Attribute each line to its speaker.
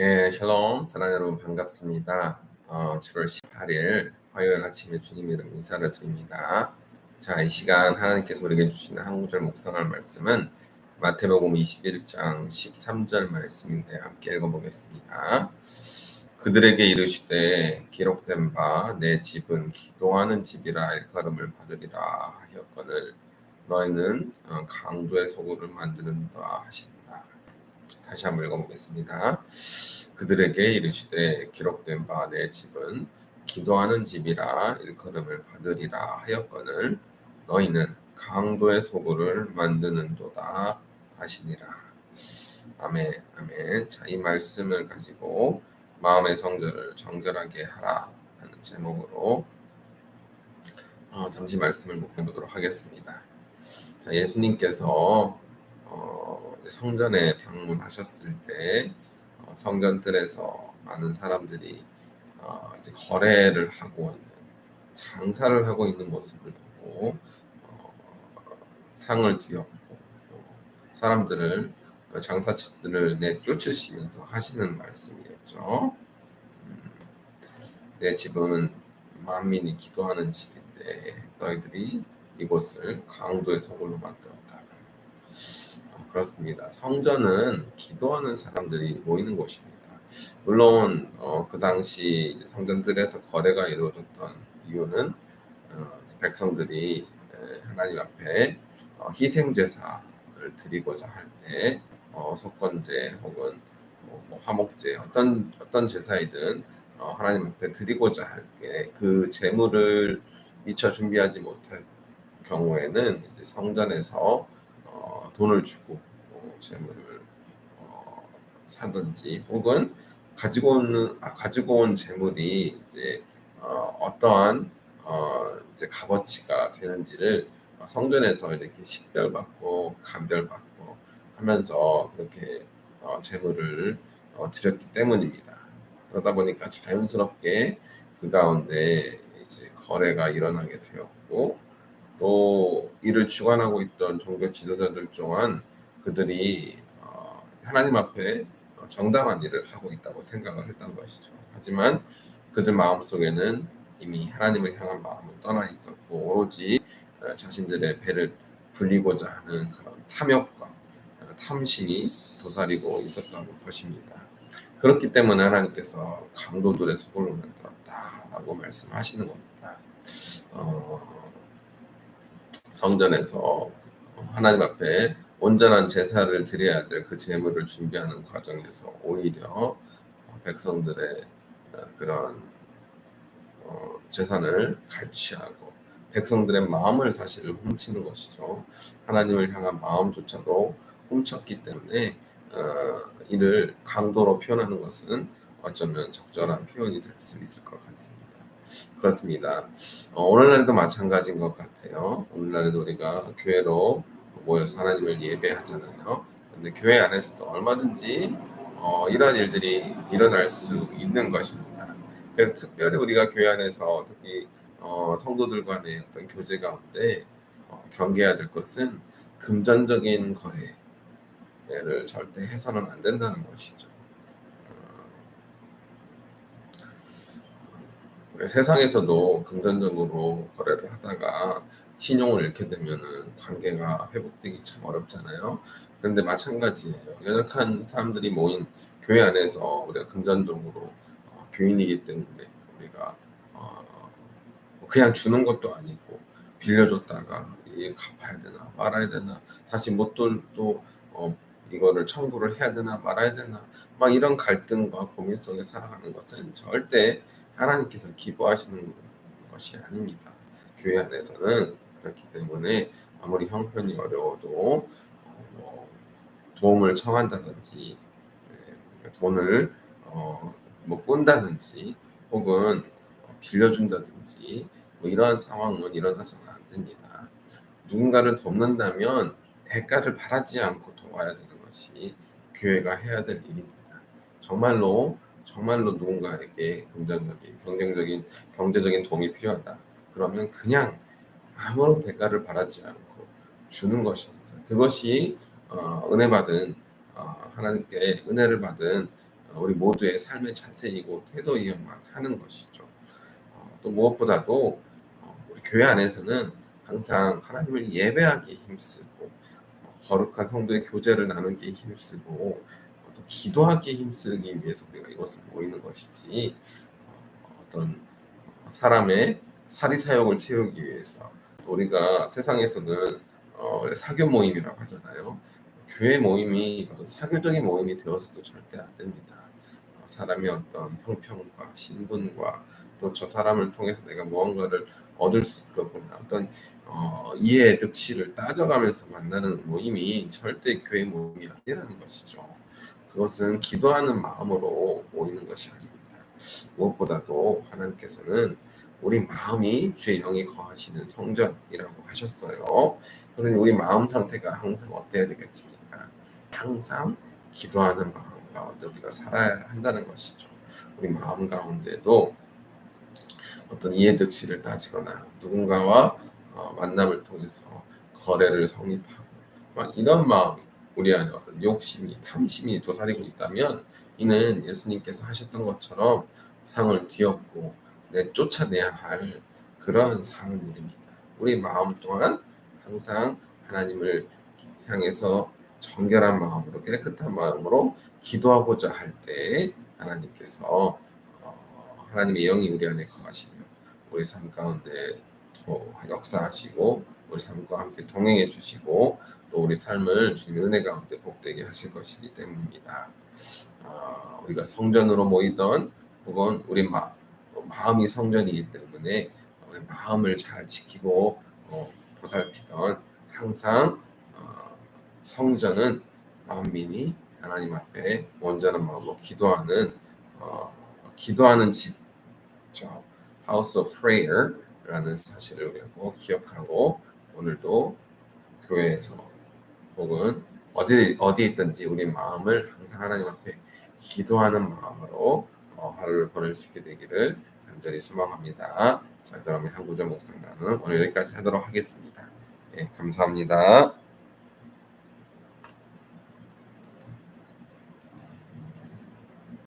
Speaker 1: 예, 샬롬, 사랑 여러분 반갑습니다. 어, 7월 18일 화요일 아침에 주님 이름 인사를 드립니다. 자, 이 시간 하나님께서 우리에게 주시는 한 구절 묵상할 말씀은 마태복음 21장 13절 말씀인데 함께 읽어보겠습니다. 그들에게 이르시되 기록된 바 내 집은 기도하는 집이라 일컬음을 받으리라 하였거늘 너희는 어, 강도의 소굴을 만드는다 하신 다. 다시 한번 읽어보겠습니다. 그들에게 이르시되 기록된 바 내 집은 기도하는 집이라 일컬음을 받으리라 하였거늘 너희는 강도의 소굴을 만드는도다 하시니라. 아멘, 아멘. 자, 이 말씀을 가지고 마음의 성전을 정결하게 하라 하는 제목으로 어, 잠시 말씀을 묵상해 보도록 하겠습니다. 자, 예수님께서 어, 성전에 방문하셨을 때 어, 성전들에서 많은 사람들이 어, 거래를 하고 있는 장사를 하고 있는 모습을 보고 어, 상을 뒤엎고 사람들을 장사치들을 내쫓으시면서 하시는 말씀이었죠. 음, 내 집은 만민이 기도하는 집인데 너희들이 이곳을 강도의 소굴로 만들었다. 어, 그렇습니다. 성전은 기도하는 사람들이 모이는 곳입니다. 물론 어, 그 당시 성전들에서 거래가 이루어졌던 이유는 어, 백성들이 하나님 앞에 어, 희생 제사를 드리고자 할때 어, 속건제 혹은 뭐, 뭐 화목제 어떤 어떤 제사이든 어, 하나님 앞에 드리고자 할 때 그 제물을 미처 준비하지 못할 경우에는 성전에서 어, 돈을 주고 어, 재물을 어, 사든지 혹은 가지고 오는 아, 가지고 온 재물이 이제 어, 떠한 어, 이제 값어치가 되는지를 성전에서 이렇게 식별받고 감별받고 하면서 그렇게 어, 재물을 어, 드렸기 때문입니다. 그러다 보니까 자연스럽게 그 가운데 이제 거래가 일어나게 되었고 또 이를 주관하고 있던 종교 지도자들 또한 그들이 어, 하나님 앞에 정당한 일을 하고 있다고 생각을 했던 것이죠. 하지만 그들 마음 속에는 이미 하나님을 향한 마음은 떠나 있었고 오로지 어, 자신들의 배를 불리고자 하는 그런 탐욕과 탐심이 도사리고 있었던 것입니다. 그렇기 때문에 하나님께서 강도들의 소굴을 만들었다라고 말씀하시는 겁니다. 어, 성전에서 하나님 앞에 온전한 제사를 드려야 될 그 제물을 준비하는 과정에서 오히려 백성들의 그런 어, 재산을 갈취하고 백성들의 마음을 사실 훔치는 것이죠. 하나님을 향한 마음조차도 훔쳤기 때문에 어, 이를 강도로 표현하는 것은 어쩌면 적절한 표현이 될 수 있을 것 같습니다. 그렇습니다. 어, 오늘날에도 마찬가지인 것 같아요. 오늘날에도 우리가 교회로 모여서 하나님을 예배하잖아요. 근데 교회 안에서도 얼마든지 어, 이런 일들이 일어날 수 있는 것입니다. 그래서 특별히 우리가 교회 안에서 특히 어, 성도들 간의 어떤 교제 가운데 어, 경계해야 될 것은 금전적인 거래를 절대 해서는 안 된다는 것이죠. 세상에서도 금전적으로 거래를 하다가 신용을 잃게 되면은 관계가 회복되기 참 어렵잖아요. 그런데 마찬가지예요. 연약한 사람들이 모인 교회 안에서 우리가 금전적으로 어, 교인이기 때문에 우리가 어, 뭐 그냥 주는 것도 아니고 빌려줬다가 이 갚아야 되나 말아야 되나 다시 못또 어, 이거를 청구를 해야 되나 말아야 되나 막 이런 갈등과 고민 속에 살아가는 것은 절대 하나님께서 기뻐하시는 것이 아닙니다. 교회 안에서는 그렇기 때문에 아무리 형편이 어려워도 어, 뭐 도움을 청한다든지 네, 돈을 어, 뭐 꾼다든지 혹은 빌려준다든지 뭐 이러한 상황은 일어나서는 안 됩니다. 누군가를 돕는다면 대가를 바라지 않고 도와야 되는 것이 교회가 해야 될 일입니다. 정말로 정말로 누군가에게 금전적인, 경쟁적인, 경제적인 도움이 필요하다. 그러면 그냥 아무런 대가를 바라지 않고 주는 것입니다. 그것이 어, 은혜 받은 어, 하나님께 은혜를 받은 어, 어, 우리 모두의 삶의 자세이고 태도이야만 하는 것이죠. 어, 또 무엇보다도 어, 우리 교회 안에서는 항상 하나님을 예배하기에 힘쓰고 어, 거룩한 성도의 교제를 나누기에 힘쓰고 어, 또 기도하기에 힘쓰기 위해서 우리가 이것을 모이는 것이지 어, 어떤 사람의 사리 사욕을 채우기 위해서 또 우리가 세상에서는 어, 사교 모임이라고 하잖아요. 교회 모임이 어떤 사교적인 모임이 되어서도 절대 안 됩니다. 어, 사람의 어떤 형평과 신분과 또 저 사람을 통해서 내가 무언가를 얻을 수 있거나 어떤 어, 이해 득실을 따져가면서 만나는 모임이 절대 교회 모임이 아니라는 것이죠. 그것은 기도하는 마음으로 모이는 것이 아닙니다. 무엇보다도 하나님께서는 우리 마음이 주의 영이 거하시는 성전이라고 하셨어요. 그러니 우리 마음 상태가 항상 어때야 되겠습니까? 항상 기도하는 마음 가운데 우리가 살아야 한다는 것이죠. 우리 마음 가운데도 어떤 이해득실을 따지거나 누군가와 어, 만남을 통해서 거래를 성립하고 막 이런 마음이 우리 안에 어떤 욕심이 탐심이 도사리고 있다면 이는 예수님께서 하셨던 것처럼 상을 뒤엎고 내 쫓아내야 할 그러한 상황들입니다. 우리 마음 또한 항상 하나님을 향해서 정결한 마음으로 깨끗한 마음으로 기도하고자 할 때 하나님께서 어, 하나님의 영이 우리 안에 거하시며 우리 삶 가운데 더 역사하시고 우리 삶과 함께 동행해 주시고 또 우리 삶을 주님의 은혜 가운데 복되게 하실 것이기 때문입니다. 어, 우리가 성전으로 모이던 혹은 우리 마, 마음이 성전이기 때문에 우리 마음을 잘 지키고 어, 보살피던 항상 어, 성전은 만민이 하나님 앞에 온전한 마음으로 기도하는 어, 기도하는 집, 저 House of Prayer라는 사실을 우리가 꼭 기억하고 오늘도 교회에서 혹은 어디 어디 있든지 우리 마음을 항상 하나님 앞에 기도하는 마음으로 어, 하루를 보낼 수 있게 되기를 간절히 소망합니다. 자, 그러면 한구절 묵상단은 오늘 여기까지 하도록 하겠습니다. 예, 감사합니다.